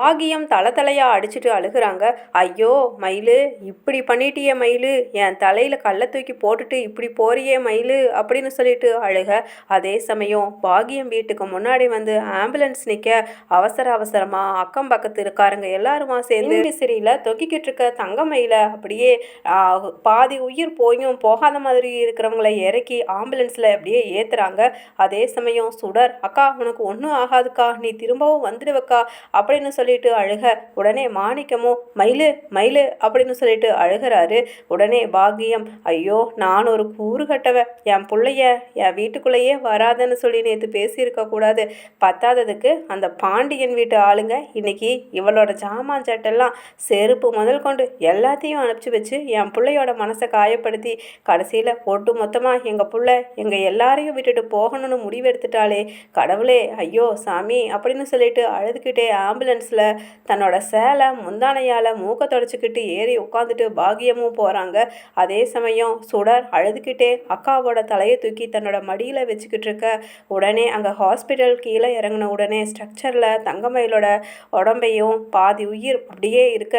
பாகியம் தலை தலையாக அடிச்சுட்டு அழுகுறாங்க. ஐயோ மயிலு இப்படி பண்ணிட்டியே மயிலு. என் தலையில் கல்லை தூக்கி போட்டுட்டு இப்படி போறியே மயிலு அப்படின்னு சொல்லிட்டு அழுக. அதே சமயம் பாகியம் வீட்டுக்கு முன்னாடி வந்து ஆம்புலன்ஸ் நிற்க அவசர அவசரமாக அக்கம் பக்கத்து இருக்காருங்க எல்லாருமா சேர்ந்து விசிறியில் தொக்கிக்கிட்டு இருக்க தங்க மயில அப்படியே பாதி உயிர் போயும் போகாத மாதிரி இருக்கிறவங்களை இறக்கி ஆம்புலன்ஸில் அப்படியே ஏற்றுறாங்க அதே சமயம் சுடர் அக்கா உனக்கு ஒன்றும் ஆகாதுக்கா. நீ திரும்பவும் வந்துடுவக்கா. அப்படின்னு சொல்லி சொல்லிட்டு அழுக. உடனே மாணிக்கமோ மயிலு மயிலு அப்படின்னு சொல்லிட்டு அழுகிறாரு. உடனே பாக்கியம் ஐயோ நான் ஒரு கூறு கட்டவ. என் பிள்ளைய என் வீட்டுக்குள்ளேயே வராதன்னு சொல்லி நேற்று பேசியிருக்க கூடாது. பத்தாததுக்கு அந்த பாண்டியன் வீட்டு ஆளுங்க இன்னைக்கு இவளோட ஜாமான் சட்டெல்லாம் செருப்பு முதல் கொண்டு எல்லாத்தையும் அனுப்பிச்சு வச்சு என் பிள்ளையோட மனசை காயப்படுத்தி கடைசியில் ஒட்டு மொத்தமாக எங்கள் பிள்ளை எங்கள் எல்லாரையும் விட்டுட்டு போகணும்னு முடிவெடுத்துட்டாளே. கடவுளே ஐயோ சாமி அப்படின்னு சொல்லிட்டு அழுதுகிட்டே ஆம்புலன்ஸில் தன்னோட சேலை முந்தானையால் மூக்க தொடச்சிக்கிட்டு ஏறி உட்காந்துட்டு பாகியமும் போகிறாங்க அதே சமயம் சுடர் அழுதுகிட்டே அக்காவோட தலையை தூக்கி தன்னோட மடியில் வச்சுக்கிட்டு இருக்க. உடனே அங்கே ஹாஸ்பிட்டல் கீழே இறங்கின உடனே ஸ்ட்ரக்சரில் தங்கமயிலோட உடம்பையும் பாதி உயிர் அப்படியே இருக்க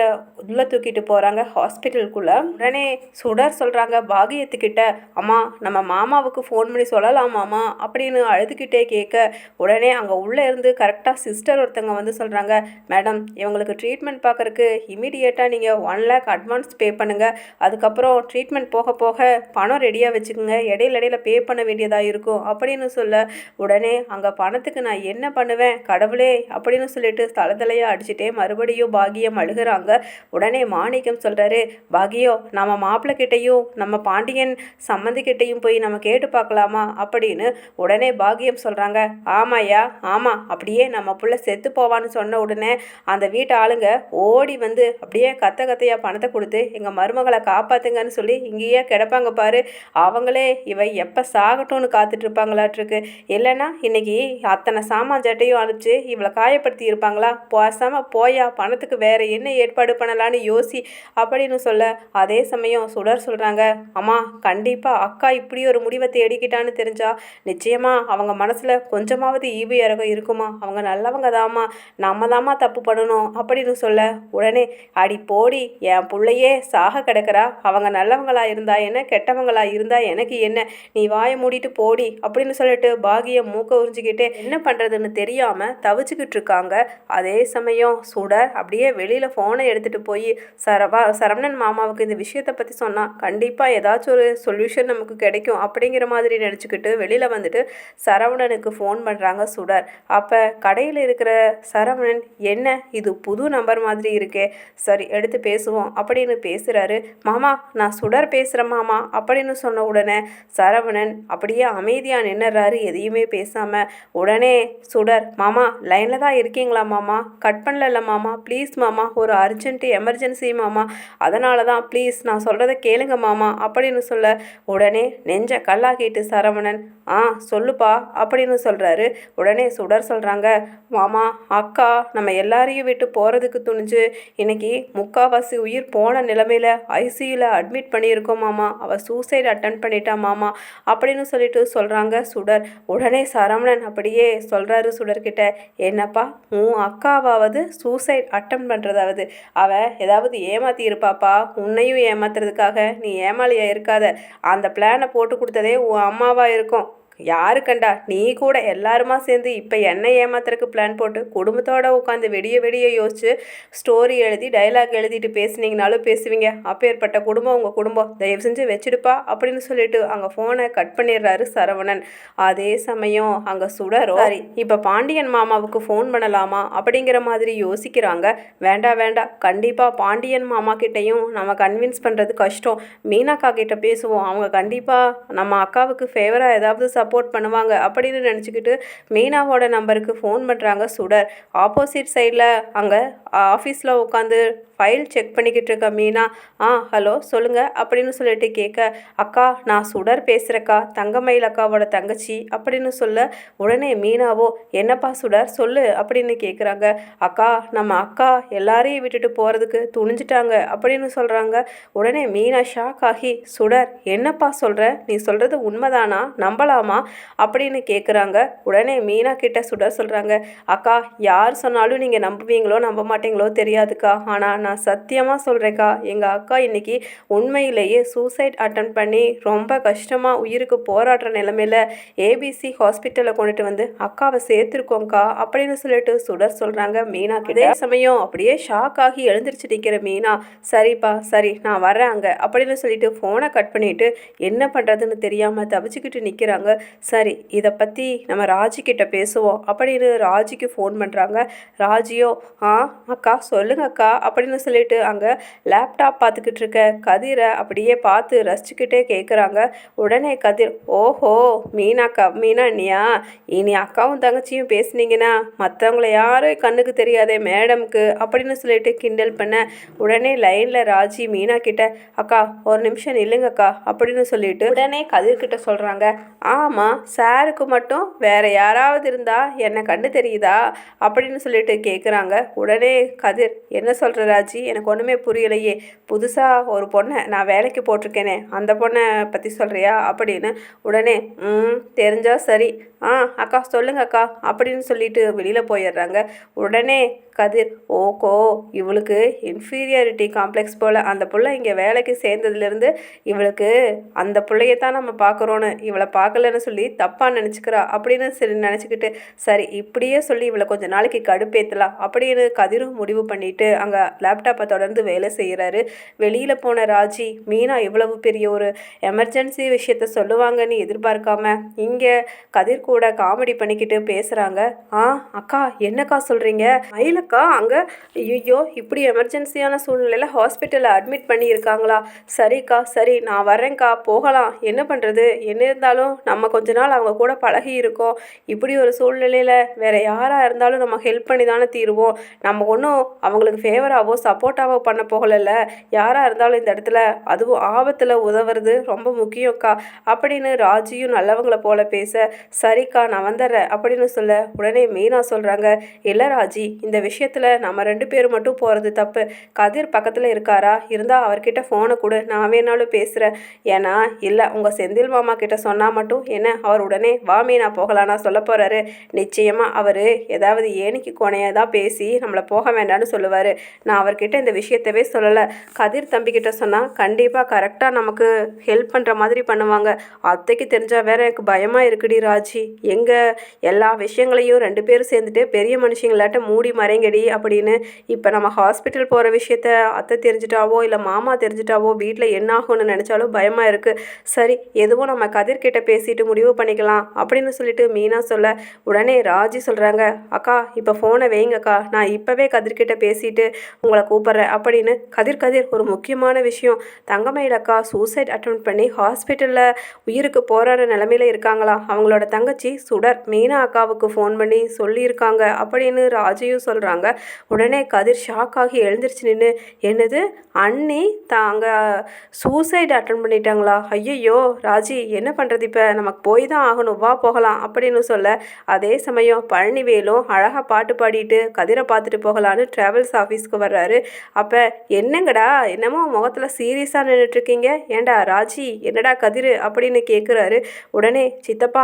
உள்ளே தூக்கிட்டு போகிறாங்க ஹாஸ்பிட்டலுக்குள்ளே உடனே சுடர் சொல்கிறாங்க பாகியத்துக்கிட்ட அம்மா நம்ம மாமாவுக்கு ஃபோன் பண்ணி சொல்லலாமாம்மா அப்படின்னு அழுதுகிட்டே கேட்க. உடனே அங்கே உள்ளே இருந்து கரெக்டாக சிஸ்டர் ஒருத்தங்க வந்து சொல்கிறாங்க மேடம் இவங்களுக்கு ட்ரீட்மெண்ட் பார்க்கறக்கு இமீடியேட்டாக நீங்கள் ஒன் லேக் அட்வான்ஸ் பே பண்ணுங்கள் அதுக்கப்புறம் ட்ரீட்மெண்ட் போக போக பணம் ரெடியாக வச்சுக்கோங்க. இடையில இடையில பே பண்ண வேண்டியதாக இருக்கும். அப்படின்னு சொல்ல உடனே அங்கே பணத்துக்கு நான் என்ன பண்ணுவேன்? கடவுளே! அப்படின்னு சொல்லிட்டு தலதலையாக அடிச்சுட்டே மறுபடியும் பாகியம் அழுகுறாங்க. உடனே மாணிக்கம் சொல்கிறாரு பாகியோ நம்ம மாப்பிள்ளை கிட்டேயும் நம்ம பாண்டியன் சம்மந்திக்கிட்டேயும் போய் நம்ம கேட்டு பார்க்கலாமா? அப்படின்னு உடனே பாகியம் சொல்கிறாங்க ஆமாய்யா ஆமாம் அப்படியே நம்ம புள்ள செத்து போவான்னு சொன்ன உடனே அந்த வீட்டு ஆளுங்க ஓடி வந்து அப்படியே கத்த கத்தையா பணத்தை கொடுத்து எங்கள் மருமகளை காப்பாத்துங்கன்னு சொல்லி இங்கேயே கிடப்பாங்க பாரு. அவங்களே இவ எப்போ சாகட்டும்னு காத்துட்டு இருப்பாங்களாட்டிருக்கு இல்லைன்னா இன்னைக்கு அத்தனை சாமான் சட்டையும் அனுப்பிச்சு இவளை காயப்படுத்தி இருப்பாங்களா? பேசாம போயா பணத்துக்கு வேற என்ன ஏற்பாடு பண்ணலான்னு யோசி அப்படின்னு சொல்ல அதே சமயம் சுடர் சொல்கிறாங்க அம்மா கண்டிப்பாக அக்கா இப்படி ஒரு முடிவை தேடிக்கிட்டான்னு தெரிஞ்சா நிச்சயமா அவங்க மனசில் கொஞ்சமாவது ஈவு இறக்கம் இருக்குமா? அவங்க நல்லவங்க தாம்மா நம்ம தாம்மா தப்பு தப்பு பண்ணணும் அப்படின்னு சொல்ல உடனே அடி போடி என் பிள்ளையே சாக கிடக்கிறா. அவங்க நல்லவங்களா இருந்தா என்ன கெட்டவங்களா இருந்தா எனக்கு என்ன? நீ வாயை மூடிட்டு போடி அப்படின்னு சொல்லிட்டு பாகிய மூக்க உறிஞ்சிக்கிட்டு என்ன பண்ணுறதுன்னு தெரியாமல் தவிச்சுக்கிட்டு இருக்காங்க. அதே சமயம் சுடர் அப்படியே வெளியில் ஃபோனை எடுத்துகிட்டு போய் சரவா சரவணன் மாமாவுக்கு இந்த விஷயத்தை பற்றி சொன்னால் கண்டிப்பாக ஏதாச்சும் ஒரு சொல்யூஷன் நமக்கு கிடைக்கும் அப்படிங்கிற மாதிரி நினச்சிக்கிட்டு வெளியில் வந்துட்டு சரவணனுக்கு ஃபோன் பண்ணுறாங்க சுடர். அப்போ கடையில் இருக்கிற சரவணன் என்ன என்ன? இது புது நம்பர் மாதிரி இருக்கே. சரி எடுத்து பேசுவோம். அப்படின்னு பேசுகிறாரு மாமா நான் சுடர் பேசுகிறேன் மாமா அப்படின்னு சொன்ன உடனே சரவணன் அப்படியே அமைதியாக நின்னுறாரு. எதையுமே பேசாமல் உடனே சுடர் மாமா லைனில் தான் இருக்கீங்களா மாமா? கட் பண்ணல மாமா? ப்ளீஸ் மாமா ஒரு அர்ஜென்ட் எமர்ஜென்சி மாமா. அதனால தான் ப்ளீஸ் நான் சொல்கிறத கேளுங்க மாமா அப்படின்னு சொல்ல உடனே நெஞ்ச கல்லாக்கிட்டு சரவணன் ஆ சொல்லுப்பா அப்படின்னு சொல்கிறாரு உடனே சுடர் சொல்கிறாங்க மாமா அக்கா நம்ம எல்லாரையும் விட்டு போகிறதுக்கு துணிஞ்சு இன்னைக்கு முக்காவாசி உயிர் போன நிலைமையில் ஐசியூவில் அட்மிட் பண்ணியிருக்கோம் மாமா. அவள் சூசைட் அட்டன் பண்ணிட்டா மாமா அப்படின்னு சொல்லிட்டு சொல்கிறாங்க சுடர். உடனே சரவணன் அப்படியே சொல்கிறாரு சுடர்கிட்ட என்னப்பா உன் அக்காவாவது சூசைட் அட்டன் பண்ணுறதாவது அவள் ஏதாவது ஏமாற்றி இருப்பாப்பா. உன்னையும் ஏமாத்துறதுக்காக நீ ஏமாளியா இருக்காத. அந்த பிளானை போட்டு கொடுத்ததே உன் அம்மாவாக இருக்கும். யாரு கண்டா? நீ கூட எல்லாருமா சேர்ந்து இப்போ என்ன ஏமாத்துறதுக்கு பிளான் போட்டு குடும்பத்தோட உட்காந்து வெடிய வெடிய யோசிச்சு ஸ்டோரி எழுதி டைலாக் எழுதிட்டு பேசுனீங்கனாலும் பேசுவீங்க. அப்பேற்பட்ட குடும்பம் உங்கள் குடும்பம். தயவு செஞ்சு வச்சிடுப்பா அப்படின்னு சொல்லிட்டு அங்கே ஃபோனை கட் பண்ணிடுறாரு சரவணன். அதே சமயம் அங்கே சுடரோ சரி. இப்போ பாண்டியன் மாமாவுக்கு ஃபோன் பண்ணலாமா அப்படிங்கிற மாதிரி யோசிக்கிறாங்க. வேண்டாம் வேண்டாம் கண்டிப்பாக பாண்டியன் மாமா கிட்டேயும் நம்ம கன்வின்ஸ் பண்ணுறது கஷ்டம். மீனாக்கா கிட்ட பேசுவோம். அவங்க கண்டிப்பாக நம்ம அக்காவுக்கு ஃபேவராக ஏதாவது சப்போர்ட் பண்ணுவாங்க அப்படின்னு நினச்சிக்கிட்டு மீனாவோட நம்பருக்கு ஃபோன் பண்ணுறாங்க சுடர். ஆப்போசிட் சைடில் அங்கே ஆஃபீஸில் உட்காந்து ஃபைல் செக் பண்ணிக்கிட்டு இருக்க மீனா? ஆ ஹலோ சொல்லுங்கள் அப்படின்னு சொல்லிட்டு கேட்க அக்கா நான் சுடர் பேசுகிறக்கா தங்கமயில் அக்காவோட தங்கச்சி அப்படின்னு சொல்ல உடனே மீனாவோ என்னப்பா சுடர் சொல்லு அப்படின்னு கேட்குறாங்க அக்கா நம்ம அக்கா எல்லாரையும் விட்டுட்டு போகிறதுக்கு துணிஞ்சிட்டாங்க அப்படின்னு சொல்கிறாங்க உடனே மீனா ஷாக் ஆகி சுடர் என்னப்பா சொல்கிற நீ சொல்கிறது உண்மைதானா? நம்பலாமா? அப்படின்னு கேட்குறாங்க உடனே மீனா கிட்ட சுடர் சொல்கிறாங்க அக்கா யார் சொன்னாலும் நீங்கள் நம்புவீங்களோ நம்ப மாட்டீங்களோ தெரியாதுக்கா. ஆனால் நான் நான் சத்தியமாக சொல்கிறேக்கா எங்கள் அக்கா இன்னைக்கு உண்மையிலேயே சூசைட் அட்டன் பண்ணி ரொம்ப கஷ்டமாக உயிருக்கு போராடுற நிலமையில ஏபிசி ஹாஸ்பிட்டலில் கொண்டுட்டு வந்து அக்காவை சேர்த்துருக்கோங்க்கா அப்படின்னு சொல்லிட்டு சுடர் சொல்கிறாங்க மீனா கிட்டே. சமயம் அப்படியே ஷாக் ஆகி எழுந்திரிச்சு நிற்கிற மீனா சரிப்பா சரி நான் வரேன் அங்கே அப்படின்னு சொல்லிட்டு ஃபோனை கட் பண்ணிவிட்டு என்ன பண்ணுறதுன்னு தெரியாமல் தவிச்சுக்கிட்டு நிற்கிறாங்க சரி இதை பற்றி நம்ம ராஜி பேசுவோம் அப்படின்னு ராஜிக்கு ஃபோன் பண்ணுறாங்க ராஜியோ ஆ அக்கா சொல்லுங்க அக்கா அப்படின்னு சொல்லிட்டு அங்கே லேப்டாப் பார்த்துக்கிட்டு இருக்க கதிரை அப்படியே பார்த்து ரசிச்சுக்கிட்டே கேட்குறாங்க உடனே கதிர் ஓஹோ மீனாக்கா மீனா நீயா? இனி அக்காவும் தங்கச்சியும் பேசுனீங்கன்னா மற்றவங்கள யாரும் கண்ணுக்கு தெரியாதே மேடம்க்கு அப்படின்னு சொல்லிட்டு கிண்டல் பண்ண உடனே லைனில் ராஜி மீனா கிட்ட அக்கா ஒரு நிமிஷம் நில்லுங்கக்கா அப்படின்னு சொல்லிட்டு உடனே கதிர்கிட்ட சொல்கிறாங்க ஆமாம் சாருக்கு மட்டும் வேற யாராவது இருந்தால் என்னை கண்டு தெரியுதா? அப்படின்னு சொல்லிட்டு கேட்குறாங்க உடனே கதிர் என்ன சொல்கிற ராஜி? எனக்கு ஒன்றுமே புரியலையே. புதுசாக ஒரு பொண்ணை நான் வேலைக்கு போட்டிருக்கேனே அந்த பொண்ணை பற்றி சொல்கிறியா அப்படின்னு உடனே ம் சரி. ஆ அக்கா சொல்லுங்க அக்கா அப்படின்னு சொல்லிட்டு வெளியில் போயிடுறாங்க. உடனே கதிர் ஓகோ இவளுக்கு இன்ஃபீரியாரிட்டி காம்ப்ளெக்ஸ் போல். அந்த பிள்ளை இங்கே வேலைக்கு சேர்ந்ததுலேருந்து இவளுக்கு அந்த பிள்ளையை தான் நம்ம பார்க்குறோன்னு இவளை பார்க்கலன்னு சொல்லி தப்பாக நினச்சிக்கிறா அப்படின்னு சரி நினச்சிக்கிட்டு சரி இப்படியே சொல்லி இவளை கொஞ்ச நாளைக்கு கடுப்பேற்றலாம் அப்படின்னு கதிரும் முடிவு பண்ணிட்டு அங்கே லேப்டாப்பை தொடர்ந்து வேலை செய்கிறாரு வெளியில் போன ராஜி மீனா இவ்வளவு பெரிய ஒரு எமர்ஜென்சி விஷயத்த சொல்லுவாங்கன்னு எதிர்பார்க்காம இங்கே கதிர் கூட காமெடி பண்ணிக்கிட்டு பேசுகிறாங்க ஆ அக்கா என்னக்கா சொல்கிறீங்க மயிலக்கா அங்கே ஐயோ இப்படி எமர்ஜென்சியான சூழ்நிலையில் ஹாஸ்பிட்டலில் அட்மிட் பண்ணியிருக்காங்களா? சரிக்கா சரி நான் வரேன்க்கா போகலாம். என்ன பண்ணுறது என்ன இருந்தாலும் நம்ம கொஞ்ச நாள் அவங்க கூட பழகி இருக்கோம். இப்படி ஒரு சூழ்நிலையில் வேற யாராக இருந்தாலும் நம்ம ஹெல்ப் பண்ணி தானே தீருவோம். நம்ம ஒன்றும் அவங்களுக்கு ஃபேவராகவோ சப்போர்ட்டாவோ பண்ண போகலைல்ல. யாராக இருந்தாலும் இந்த இடத்துல அதுவும் ஆபத்தில் உதவுறது ரொம்ப முக்கியம்க்கா அப்படின்னு ராஜியும் நல்லவங்கள போல பேச சரி சரிக்கா நான் வந்துடுறேன் அப்படின்னு சொல்ல உடனே மீனா சொல்கிறாங்க இல்லை ராஜி இந்த விஷயத்தில் நம்ம ரெண்டு பேர் மட்டும் போகிறது தப்பு. கதிர் பக்கத்தில் இருக்காரா? இருந்தால் அவர்கிட்ட ஃபோனை கொடு நான் வேணாலும் பேசுகிறேன் ஏன்னா இல்லை உங்கள் செந்தில் மாமா கிட்ட சொன்னால் மட்டும் என்ன அவர் உடனே வா மீனா போகலான்னா சொல்ல போகிறாரு நிச்சயமாக அவர் ஏதாவது ஏனிக்கு கோணையாக தான் பேசி நம்மளை போக வேண்டாம்னு சொல்லுவார். நான் அவர்கிட்ட இந்த விஷயத்தவே சொல்லலை. கதிர் தம்பிக்கிட்ட சொன்னால் கண்டிப்பாக கரெக்டாக நமக்கு ஹெல்ப் பண்ணுற மாதிரி பண்ணுவாங்க. அத்தைக்கு தெரிஞ்சால் வேற எனக்கு பயமாக இருக்குடி ராஜி. எங்கே எல்லா விஷயங்களையும் ரெண்டு பேரும் சேர்ந்துட்டு பெரிய மனுஷங்களாட்ட மூடி மறைங்கடி அப்படின்னு இப்போ நம்ம ஹாஸ்பிட்டல் போகிற விஷயத்த அத்தை தெரிஞ்சிட்டாவோ இல்லை மாமா தெரிஞ்சிட்டாவோ வீட்டில் என்ன ஆகும்னு நினச்சாலும் பயமாக இருக்குது சரி எதுவும் நம்ம கதிர்கிட்ட பேசிட்டு முடிவு பண்ணிக்கலாம் அப்படின்னு சொல்லிட்டு மீனா சொல்ல உடனே ராஜி சொல்கிறாங்க அக்கா இப்போ ஃபோனை வைங்கக்கா நான் இப்போவே கதிர்கிட்ட பேசிட்டு உங்களை கூப்பிட்றேன் அப்படின்னு. கதிர் கதிர் ஒரு முக்கியமான விஷயம். தங்கமயிலக்கா சூசைட் அட்டன் பண்ணி ஹாஸ்பிட்டலில் உயிருக்கு போராடுற நிலமையில இருக்காங்களா? அவங்களோட தங்கச்சி சுடர் மீனா அக்காவுக்கு ஃபோன் பண்ணி சொல்லியிருக்காங்க அப்படின்னு ராஜியும் சொல்கிறாங்க உடனே கதிர் ஷாக் ஆகி எழுந்திரிச்சு நின்று என்னது? அண்ணி தாங்க சூசைட் அட்டன் பண்ணிட்டாங்களா? ஐயையோ ராஜி என்ன பண்ணுறது இப்போ? நமக்கு போய் தான் ஆகணும். வா போகலாம். அப்படின்னு சொல்ல அதே சமயம் பழனிவேலும் அழகாக பாட்டு பாடிட்டு கதிரை பார்த்துட்டு போகலான்னு ட்ராவல்ஸ் ஆஃபீஸ்க்கு வர்றாரு. அப்போ என்னங்கடா? என்னமோ முகத்தில் சீரியஸாக நின்றுட்டுருக்கீங்க ஏண்டா ராஜி? என்னடா கதிர்? அப்படின்னு கேட்குறாரு உடனே சித்தப்பா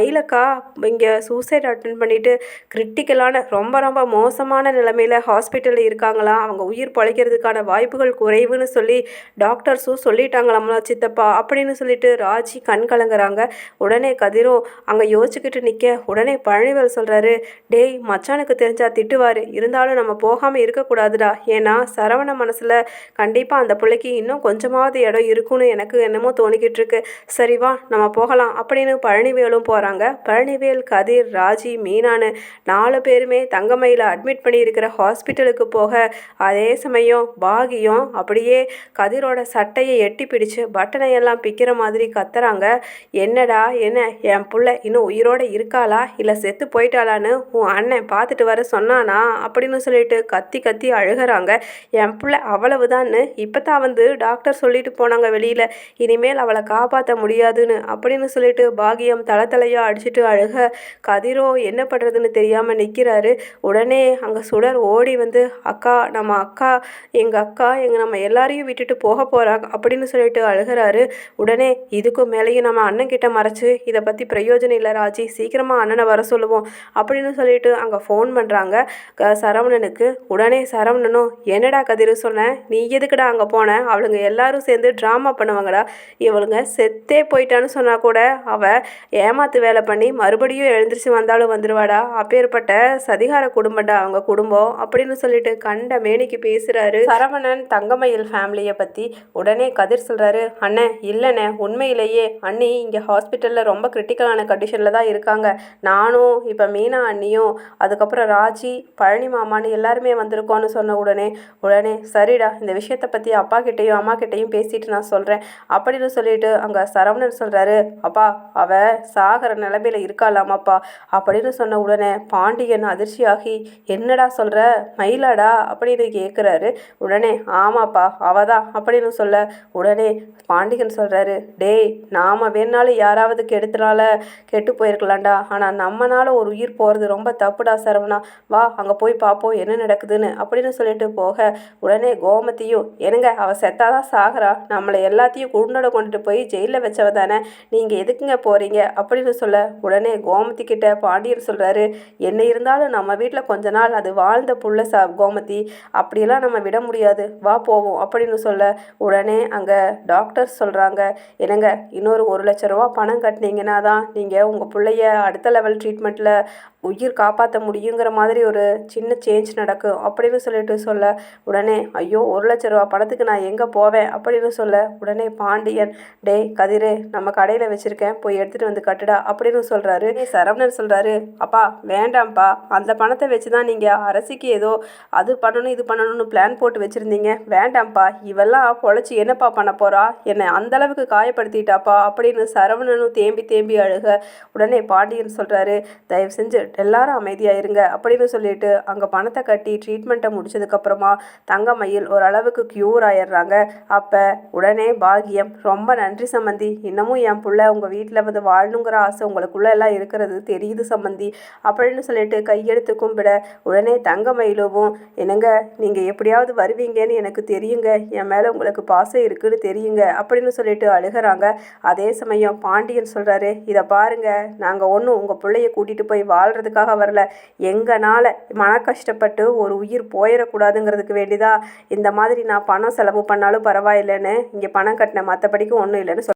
மயிலக்கா இங்கே சூசைட் அட்டன் பண்ணிவிட்டு கிரிட்டிக்கலான ரொம்ப ரொம்ப மோசமான நிலைமையில் ஹாஸ்பிட்டலில் இருக்காங்களா? அவங்க உயிர் பழைக்கிறதுக்கான வாய்ப்புகள் குறைவுன்னு சொல்லி டாக்டர்ஸும் சொல்லிட்டாங்களாம்ல சித்தப்பா அப்படின்னு சொல்லிட்டு ராஜி கண் கலங்குறாங்க. உடனே கதிரும் அங்கே யோசிச்சுக்கிட்டு நிற்க உடனே பழனிவேல் சொல்கிறாரு டேய் மச்சானுக்கு தெரிஞ்சா திட்டுவார் இருந்தாலும் நம்ம போகாமல் இருக்கக்கூடாதுடா. ஏன்னா சரவண மனசில் கண்டிப்பாக அந்த பிள்ளைக்கு இன்னும் கொஞ்சமாவது இடம் இருக்குன்னு எனக்கு என்னமோ தோணிக்கிட்டு இருக்கு. சரி வா நம்ம போகலாம் அப்படின்னு பழனிவேலும் போகிறாங்க சொல்கிறாங்க பழனிவேல் கதிர் ராஜி மீனானு நாலு பேருமே தங்கமயில அட்மிட் பண்ணியிருக்கிற ஹாஸ்பிட்டலுக்கு போக அதே சமயம் பாகியம் அப்படியே கதிரோட சட்டையை எட்டி பிடிச்சு பட்டனை எல்லாம் பிக்கிற மாதிரி கத்துறாங்க. என்னடா என்ன என் புள்ள இன்னும் உயிரோட இருக்காளா? இல்லை செத்து போயிட்டாளான்னு உன் அண்ணன் பார்த்துட்டு வர சொன்னானா? அப்படின்னு சொல்லிட்டு கத்தி கத்தி அழுகிறாங்க. என் புள்ள அவ்வளவுதான்னு இப்போ தான் வந்து டாக்டர் சொல்லிட்டு போனாங்க வெளியில். இனிமேல் அவளை காப்பாற்ற முடியாதுன்னு அப்படின்னு சொல்லிட்டு பாகியம் தலை தலையாக அடிச்சுட்டு அழுக கதிரோ என்ன பண்ணுறதுன்னு தெரியாமல் நிற்கிறாரு உடனே அங்கே சுடர் ஓடி வந்து அக்கா நம்ம அக்கா எங்கள் அக்கா எங்கள் நம்ம எல்லாரையும் விட்டுட்டு போக போகிறாங்க அப்படின்னு சொல்லிட்டு அழுகிறாரு. உடனே இதுக்கும் மேலேயும் நம்ம அண்ணன் கிட்ட மறைச்சு இதை பற்றி பிரயோஜனம் இல்லை ராஜி சீக்கிரமாக அண்ணனை வர சொல்லுவோம் அப்படின்னு சொல்லிட்டு அங்கே ஃபோன் பண்ணுறாங்க சரவணனுக்கு. உடனே சரவணனும் என்னடா கதிர் சொன்னேன் நீ எதுக்குடா அங்கே போன? அவளுங்க எல்லாரும் சேர்ந்து ட்ராமா பண்ணுவாங்கடா. இவளுங்க செத்தே போயிட்டான்னு சொன்னால் கூட அவள் ஏமாத்து வேலை பண்ணி மறுபடியும் எழுந்திரிச்சு வந்தாலும் வந்துடுவாடா அப்பேற்பட்ட சதிகார குடும்பம்டா அவங்க குடும்பம் அப்படின்னு சொல்லிட்டு கண்ட மேனிக்கு பேசுகிறாரு சரவணன் தங்கமயில் ஃபேமிலியை பற்றி உடனே கதிர் சொல்கிறாரு அண்ணன் இல்லைண்ணே உண்மையிலேயே அண்ணி இங்கே ஹாஸ்பிட்டலில் ரொம்ப கிரிட்டிக்கலான கண்டிஷனில் தான் இருக்காங்க. நானும் இப்போ மீனா அண்ணியும் அதுக்கப்புறம் ராஜி பழனி மாமான்னு எல்லாருமே வந்திருக்கோன்னு சொன்ன உடனே உடனே சரிடா இந்த விஷயத்தை பற்றி அப்பா கிட்டேயும் அம்மா கிட்டேயும் பேசிட்டு நான் சொல்கிறேன் அப்படின்னு சொல்லிட்டு அங்கே சரவணன் சொல்கிறாரு அப்பா அவ சாகரன் நிலமையில இருக்காளாமாப்பா அப்படின்னு சொன்ன உடனே பாண்டியன் அதிர்ச்சியாகி என்னடா சொல்கிற மயிலாடா? அப்படின்னு கேட்குறாரு உடனே ஆமாப்பா அவதான் அப்படின்னு சொல்ல உடனே பாண்டியன் சொல்கிறாரு டேய் நாம வேணாலும் யாராவது கெடுத்தனால கெட்டு போயிருக்கலாம்டா. ஆனால் நம்மனால ஒரு உயிர் போகிறது ரொம்ப தப்புடா சரவணா. வா அங்கே போய் பார்ப்போம் என்ன நடக்குதுன்னு அப்படின்னு சொல்லிட்டு போக உடனே கோமதியும் என்னங்க அவள் செத்தாதான் சாகிறா நம்மளை எல்லாத்தையும் குண்டோட கொண்டுட்டு போய் ஜெயிலில் வச்சவ தானே? நீங்கள் எதுக்குங்க போகிறீங்க அப்படின்னு சொல்ல உடனே கோமதி கிட்ட பாண்டியன் சொல்கிறாரு என்ன இருந்தாலும் நம்ம வீட்டில் கொஞ்ச நாள் அது வாழ்ந்த புள்ள சா கோமதி. அப்படியெல்லாம் நம்ம விட முடியாது. வா போவோம் அப்படின்னு சொல்ல உடனே அங்கே டாக்டர்ஸ் சொல்கிறாங்க என்னங்க இன்னொரு ஒரு லட்ச ரூபா பணம் கட்டினீங்கன்னா தான் நீங்கள் உங்கள் பிள்ளைய அடுத்த லெவல் ட்ரீட்மெண்ட்டில் உயிர் காப்பாற்ற முடியுங்கிற மாதிரி ஒரு சின்ன சேஞ்ச் நடக்கும் அப்படின்னு சொல்லிட்டு சொல்ல உடனே ஐயோ ஒரு லட்ச ரூபா பணத்துக்கு நான் எங்கே போவேன்? அப்படின்னு சொல்ல உடனே பாண்டியன் டே கதிரு நம்ம கடையில் வச்சுருக்கேன் போய் எடுத்துகிட்டு வந்து கட்டுடா அப்படின்னு சொல்கிறாரு சரவணன் சொல்கிறாரு அப்பா வேண்டாம்ப்பா. அந்த பணத்தை வச்சு தான் நீங்கள் அரசிக்கு ஏதோ அது பண்ணணும் இது பண்ணணும்னு பிளான் போட்டு வச்சுருந்தீங்க. வேண்டாம்ப்பா. இவெல்லாம் பொழைச்சி என்னப்பா பண்ண போகிறா என்னை அந்தளவுக்கு காயப்படுத்திட்டாப்பா? அப்படின்னு சரவணனும் தேம்பி தேம்பி அழுக உடனே பாண்டியன் சொல்கிறாரு தயவு செஞ்சு எல்லாரும் அமைதியாக இருங்க. அப்படின்னு சொல்லிட்டு அங்கே பணத்தை கட்டி ட்ரீட்மெண்ட்டை முடிச்சதுக்கப்புறமா தங்கமயில் ஓரளவுக்கு க்யூர் ஆயிடுறாங்க. அப்போ உடனே பாகியம் ரொம்ப நன்றி சம்மந்தி இன்னமும் என் பிள்ளை உங்கள் வீட்டில் வந்து வாழணுங்கிற ஆசை உங்களுக்குள்ள எல்லாம் இருக்கிறது தெரியுது சம்மந்தி அப்படின்னு சொல்லிட்டு கையெடுத்து கும்பிட உடனே தங்கமயிலுவும் என்னங்க நீங்கள் எப்படியாவது வருவீங்கன்னு எனக்கு தெரியுங்க. என் மேலே உங்களுக்கு பாசம் இருக்குன்னு தெரியுங்க அப்படின்னு சொல்லிட்டு அழுகிறாங்க. அதே சமயம் பாண்டியன் சொல்கிறாரு இதை பாருங்க நாங்கள் ஒன்றும் உங்கள் பிள்ளைய கூட்டிகிட்டு போய் வாழ்கிறதுக்காக வரல. எங்களால் மன கஷ்டப்பட்டு ஒரு உயிர் போயிடக்கூடாதுங்கிறதுக்கு வேண்டிதான். இந்த மாதிரி நான் பணம் செலவு பண்ணாலும் பரவாயில்லைன்னு இங்கே பணம் கட்டின மற்றபடிக்கு ஒன்றும் இல்லைன்னு சொல்